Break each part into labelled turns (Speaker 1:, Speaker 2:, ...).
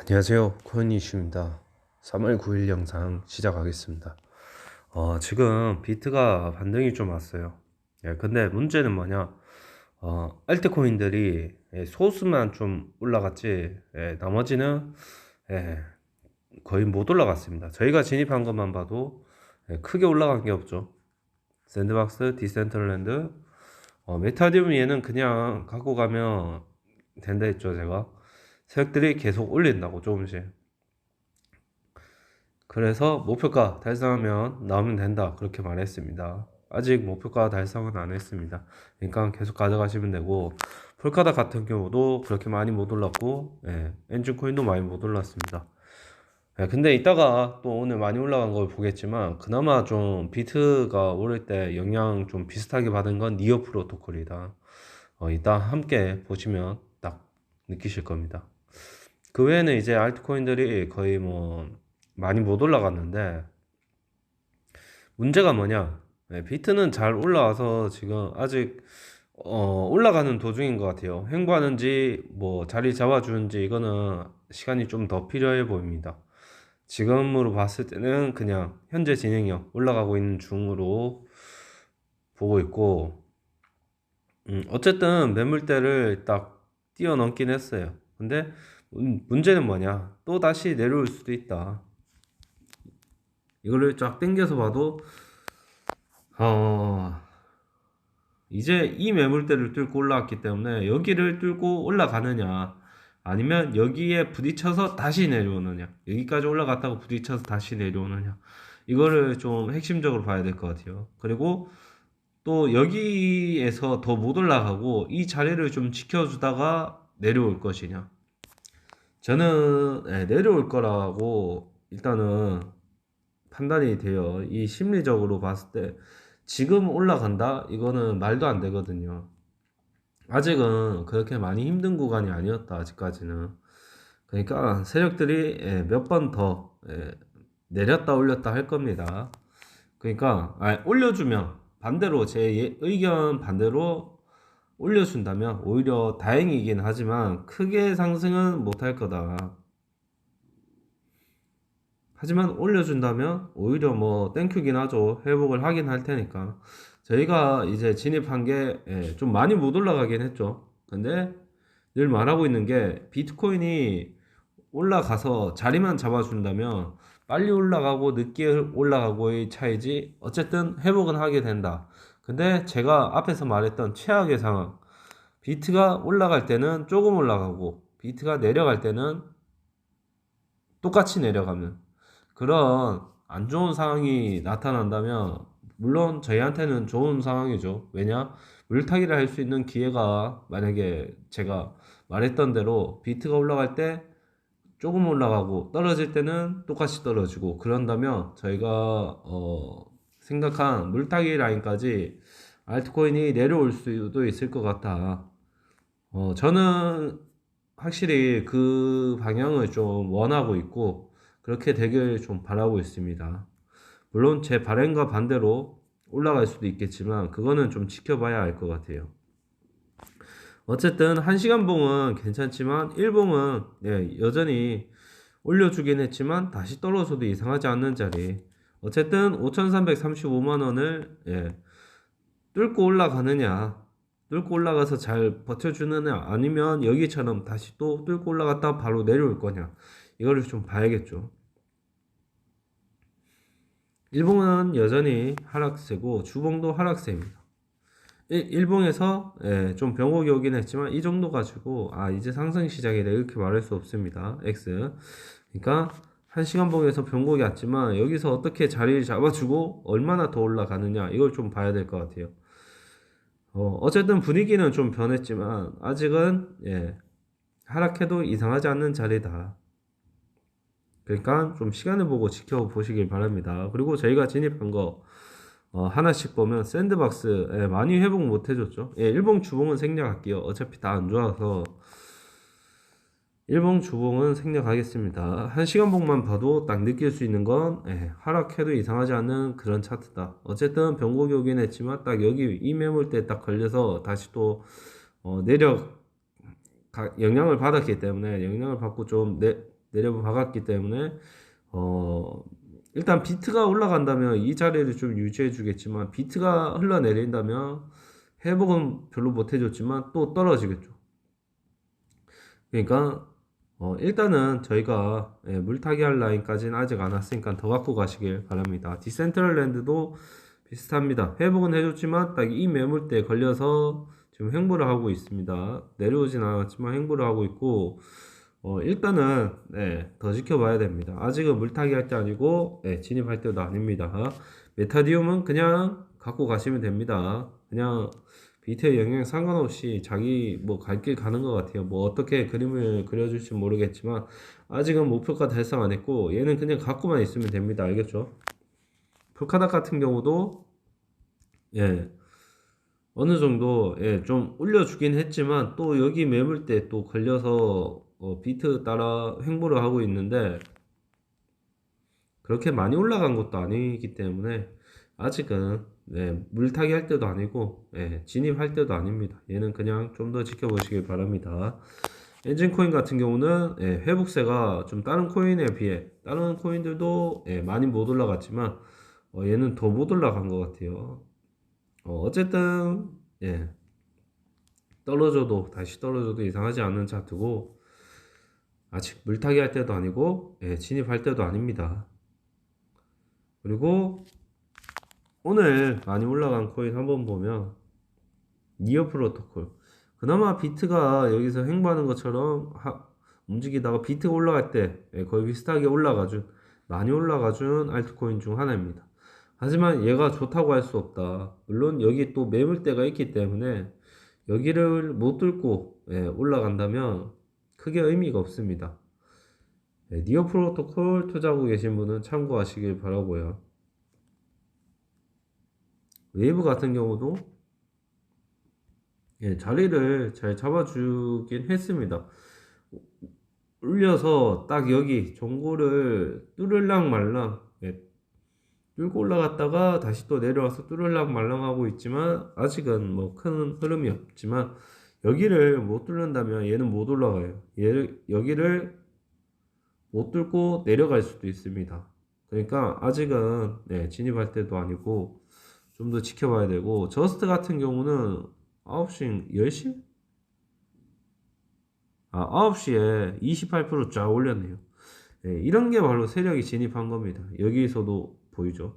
Speaker 1: 안녕하세요. 코인이슈입니다. 3월 9일 영상 시작하겠습니다. 어, 지금 비트가 반등이 좀 왔어요. 예, 근데 문제는 뭐냐? 어, 알트코인들이 예, 소수만 좀 올라갔지, 예, 나머지는 예, 거의 못 올라갔습니다. 저희가 진입한 것만 봐도 예, 크게 올라간 게 없죠. 샌드박스, 디센트럴랜드, 어, 메타디움 얘는 그냥 갖고 가면 된다 했죠, 제가. 세력들이 계속 올린다고 조금씩. 그래서 목표가 달성하면 나오면 된다 그렇게 말했습니다. 아직 목표가 달성은 안 했습니다. 그러니까 계속 가져가시면 되고 폴카다 같은 경우도 그렇게 많이 못 올랐고 예, 엔진 코인도 많이 못 올랐습니다. 예, 근데 이따가 또 오늘 많이 올라간 걸 보겠지만 그나마 좀 비트가 오를 때 영향 좀 비슷하게 받은 건 니어 프로토콜이다. 어, 이따 함께 보시면 딱 느끼실 겁니다. 그 외에는 이제 알트코인들이 거의 뭐 많이 못 올라갔는데 문제가 뭐냐? 네, 비트는 잘 올라와서 지금 아직 어, 올라가는 도중인 것 같아요. 횡보하는지 뭐 자리 잡아주는지 이거는 시간이 좀 더 필요해 보입니다. 지금으로 봤을 때는 그냥 현재 진행형 올라가고 있는 중으로 보고 있고 음, 어쨌든 매물대를 딱 뛰어넘긴 했어요. 근데 문- 문제는 뭐냐? 또 다시 내려올 수도 있다. 이거를 쫙 당겨서 봐도 어 이제 이 매물대를 뚫고 올라왔기 때문에 여기를 뚫고 올라가느냐 아니면 여기에 부딪혀서 다시 내려오느냐 여기까지 올라갔다고 부딪혀서 다시 내려오느냐 이거를 좀 핵심적으로 봐야 될 것 같아요. 그리고 또 여기에서 더 못 올라가고 이 자리를 좀 지켜주다가 내려올 것이냐 저는 예, 내려올 거라고 일단은 판단이 돼요. 이 심리적으로 봤을 때 지금 올라간다? 이거는 말도 안 되거든요. 아직은 그렇게 많이 힘든 구간이 아니었다. 아직까지는. 그러니까 세력들이 예, 몇번 더 내렸다 올렸다 할 겁니다. 그러니까 아, 올려주면 반대로 제 예- 의견 반대로 올려준다면 오히려 다행이긴 하지만 크게 상승은 못할 거다. 하지만 올려준다면 오히려 뭐 땡큐긴 하죠. 회복을 하긴 할 테니까. 저희가 이제 진입한 게 좀 많이 못 올라가긴 했죠. 근데 늘 말하고 있는 게 비트코인이 올라가서 자리만 잡아준다면 빨리 올라가고 늦게 올라가고의 차이지 어쨌든 회복은 하게 된다. 근데 제가 앞에서 말했던 최악의 상황 비트가 올라갈 때는 조금 올라가고 비트가 내려갈 때는 똑같이 내려가는 그런 안 좋은 상황이 나타난다면 물론 저희한테는 좋은 상황이죠. 왜냐? 물타기를 할 수 있는 기회가 만약에 제가 말했던 대로 비트가 올라갈 때 조금 올라가고 떨어질 때는 똑같이 떨어지고 그런다면 저희가 어 생각한 물타기 라인까지 알트코인이 내려올 수도 있을 것 같아. 어 저는 확실히 그 방향을 좀 원하고 있고 그렇게 되길 좀 바라고 있습니다. 물론 제 바람과 반대로 올라갈 수도 있겠지만 그거는 좀 지켜봐야 알 것 같아요. 어쨌든 1시간 봉은 괜찮지만 1봉은 예, 여전히 올려주긴 했지만 다시 떨어져도 이상하지 않는 자리. 어쨌든 5,335만 원을 예, 뚫고 올라가느냐, 뚫고 올라가서 잘 버텨주느냐, 아니면 여기처럼 다시 또 뚫고 올라갔다 바로 내려올 거냐, 이거를 좀 봐야겠죠. 일봉은 여전히 하락세고 주봉도 하락세입니다. 일- 일봉에서 예, 좀 변곡이 오긴 했지만 이 정도 가지고 아 이제 상승 시작이다 이렇게 말할 수 없습니다. X 그러니까 한 시간 봉에서 변곡이 왔지만 여기서 어떻게 자리를 잡아주고 얼마나 더 올라가느냐 이걸 좀 봐야 될 것 같아요. 어, 어쨌든 분위기는 좀 변했지만 아직은 예, 하락해도 이상하지 않는 자리다. 그러니까 좀 시간을 보고 지켜보시길 바랍니다. 그리고 저희가 진입한 거 어, 하나씩 보면 샌드박스 예, 많이 회복 못 해줬죠. 예, 일봉 주봉은 생략할게요. 어차피 다 안 좋아서 일봉 주봉은 생략하겠습니다. 한 시간 봉만 봐도 딱 느낄 수 있는 건 예, 하락해도 이상하지 않는 그런 차트다. 어쨌든 변곡이 오긴 했지만 딱 여기 이 매물대 딱 걸려서 다시 또 어, 내려 가- 영향을 받았기 때문에 영향을 받고 좀 내, 내려 박았기 때문에 어 일단 비트가 올라간다면 이 자리를 좀 유지해 주겠지만 비트가 흘러내린다면 회복은 별로 못 해줬지만 또 떨어지겠죠. 그러니까 어, 일단은 저희가 예, 물타기 할 라인까지는 아직 안 왔으니까 더 갖고 가시길 바랍니다. 디센트럴랜드도 비슷합니다. 회복은 해줬지만 딱 이 매물대에 걸려서 지금 횡보를 하고 있습니다. 내려오진 않았지만 횡보를 하고 있고 어, 일단은 네, 더 지켜봐야 됩니다. 아직은 물타기 할 때 아니고 네, 진입할 때도 아닙니다. 메타디움은 그냥 갖고 가시면 됩니다. 그냥 비트의 영향 상관없이 자기 뭐 갈 길 가는 것 같아요. 뭐 어떻게 그림을 그려줄지 모르겠지만 아직은 목표가 달성 안 했고 얘는 그냥 갖고만 있으면 됩니다. 알겠죠? 풀카닥 같은 경우도 예 어느 정도 예, 좀 올려주긴 했지만 또 여기 매물대 또 걸려서 어, 비트 따라 횡보를 하고 있는데 그렇게 많이 올라간 것도 아니기 때문에 아직은 네, 물타기 할 때도 아니고 예, 진입할 때도 아닙니다. 얘는 그냥 좀 더 지켜보시길 바랍니다. 엔진 코인 같은 경우는 예, 회복세가 좀 다른 코인에 비해 다른 코인들도 예, 많이 못 올라갔지만 어, 얘는 더 못 올라간 것 같아요. 어, 쨌든 예, 떨어져도 다시 떨어져도 이상하지 않은 차트고 아직 물타기 할 때도 아니고 예, 진입할 때도 아닙니다. 그리고 오늘 많이 올라간 코인 한번 보면 니어 프로토콜 그나마 비트가 여기서 횡보하는 것처럼 하, 움직이다가 비트가 올라갈 때 예, 거의 비슷하게 올라가준 많이 올라가준 알트코인 중 하나입니다. 하지만 얘가 좋다고 할 수 없다. 물론 여기 또 매물대가 있기 때문에 여기를 못 뚫고 예, 올라간다면 크게 의미가 없습니다. 예, 니어 프로토콜 투자하고 계신 분은 참고하시길 바라고요. 웨이브 같은 경우도 예, 자리를 잘 잡아주긴 했습니다. 올려서 딱 여기 종고를 뚫을랑 말랑 예, 뚫고 올라갔다가 다시 또 내려와서 뚫을랑 말랑 하고 있지만 아직은 뭐 큰 흐름이 없지만 여기를 못 뚫는다면 얘는 못 올라가요. 얘를 여기를 못 뚫고 내려갈 수도 있습니다. 그러니까 아직은 네, 진입할 때도 아니고 좀 더 지켜봐야 되고 저스트 같은 경우는 9시 10시? 아 9시에 28%쫙 올렸네요 네, 이런 게 바로 세력이 진입한 겁니다 여기서도 보이죠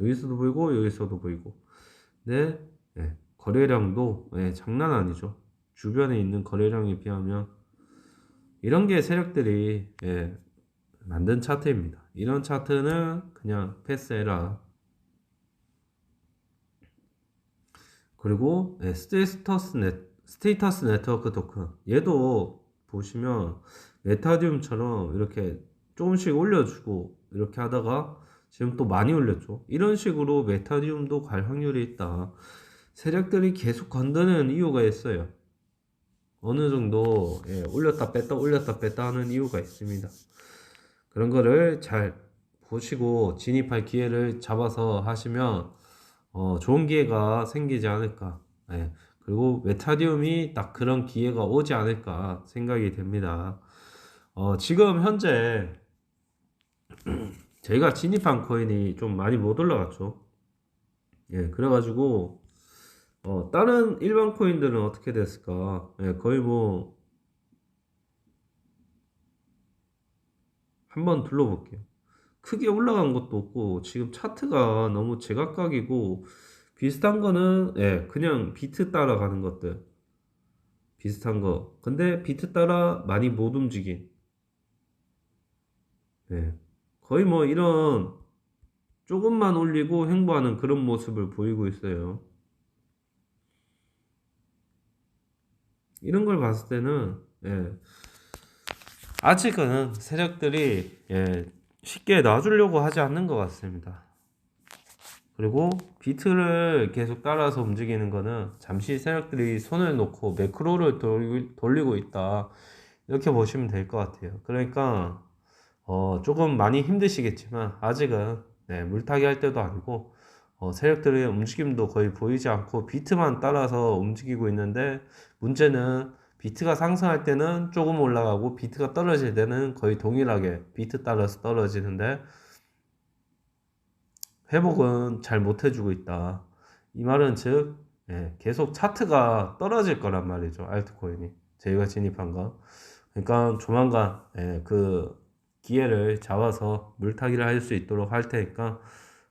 Speaker 1: 여기서도 보이고 여기서도 보이고 네, 네 거래량도 네, 장난 아니죠 주변에 있는 거래량에 비하면 이런 게 세력들이 예, 만든 차트입니다. 이런 차트는 그냥 패스해라. 그리고 네, 스테이터스 넷 스테이터스 네트워크 토큰 얘도 보시면 메타디움처럼 이렇게 조금씩 올려주고 이렇게 하다가 지금 또 많이 올렸죠. 이런 식으로 메타디움도 갈 확률이 있다. 세력들이 계속 건드는 이유가 있어요. 어느 정도 예, 올렸다 뺐다 올렸다 뺐다 하는 이유가 있습니다. 그런 거를 잘 보시고 진입할 기회를 잡아서 하시면 어, 좋은 기회가 생기지 않을까. 예. 그리고 메타디움이 딱 그런 기회가 오지 않을까 생각이 됩니다. 어, 지금 현재 제가 진입한 코인이 좀 많이 못 올라갔죠. 예, 그래가지고 어, 다른 일반 코인들은 어떻게 됐을까? 예, 거의 뭐 한번 둘러볼게요. 크게 올라간 것도 없고 지금 차트가 너무 제각각이고 비슷한 거는 예, 그냥 비트 따라가는 것들 비슷한 거. 근데 비트 따라 많이 못 움직인 예, 거의 뭐 이런 조금만 올리고 횡보하는 그런 모습을 보이고 있어요. 이런 걸 봤을 때는 예, 아직은 세력들이 예, 쉽게 놔주려고 하지 않는 것 같습니다. 그리고 비트를 계속 따라서 움직이는 거는 잠시 세력들이 손을 놓고 매크로를 돌리고 있다. 이렇게 보시면 될 것 같아요. 그러니까 어, 조금 많이 힘드시겠지만 아직은 네, 물타기 할 때도 아니고 어, 세력들의 움직임도 거의 보이지 않고 비트만 따라서 움직이고 있는데 문제는 비트가 상승할 때는 조금 올라가고 비트가 떨어질 때는 거의 동일하게 비트 따라서 떨어지는데 회복은 잘 못해주고 있다. 이 말은 즉 예, 계속 차트가 떨어질 거란 말이죠. 알트코인이 저희가 진입한 거. 그러니까 조만간 예, 그 기회를 잡아서 물타기를 할 수 있도록 할 테니까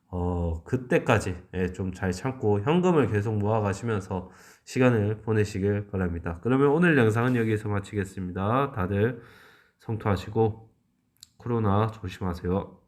Speaker 1: 어, 그때까지 예, 좀 잘 참고 현금을 계속 모아 가시면서 시간을 보내시길 바랍니다. 그러면 오늘 영상은 여기서 마치겠습니다. 다들 성투하시고 코로나 조심하세요.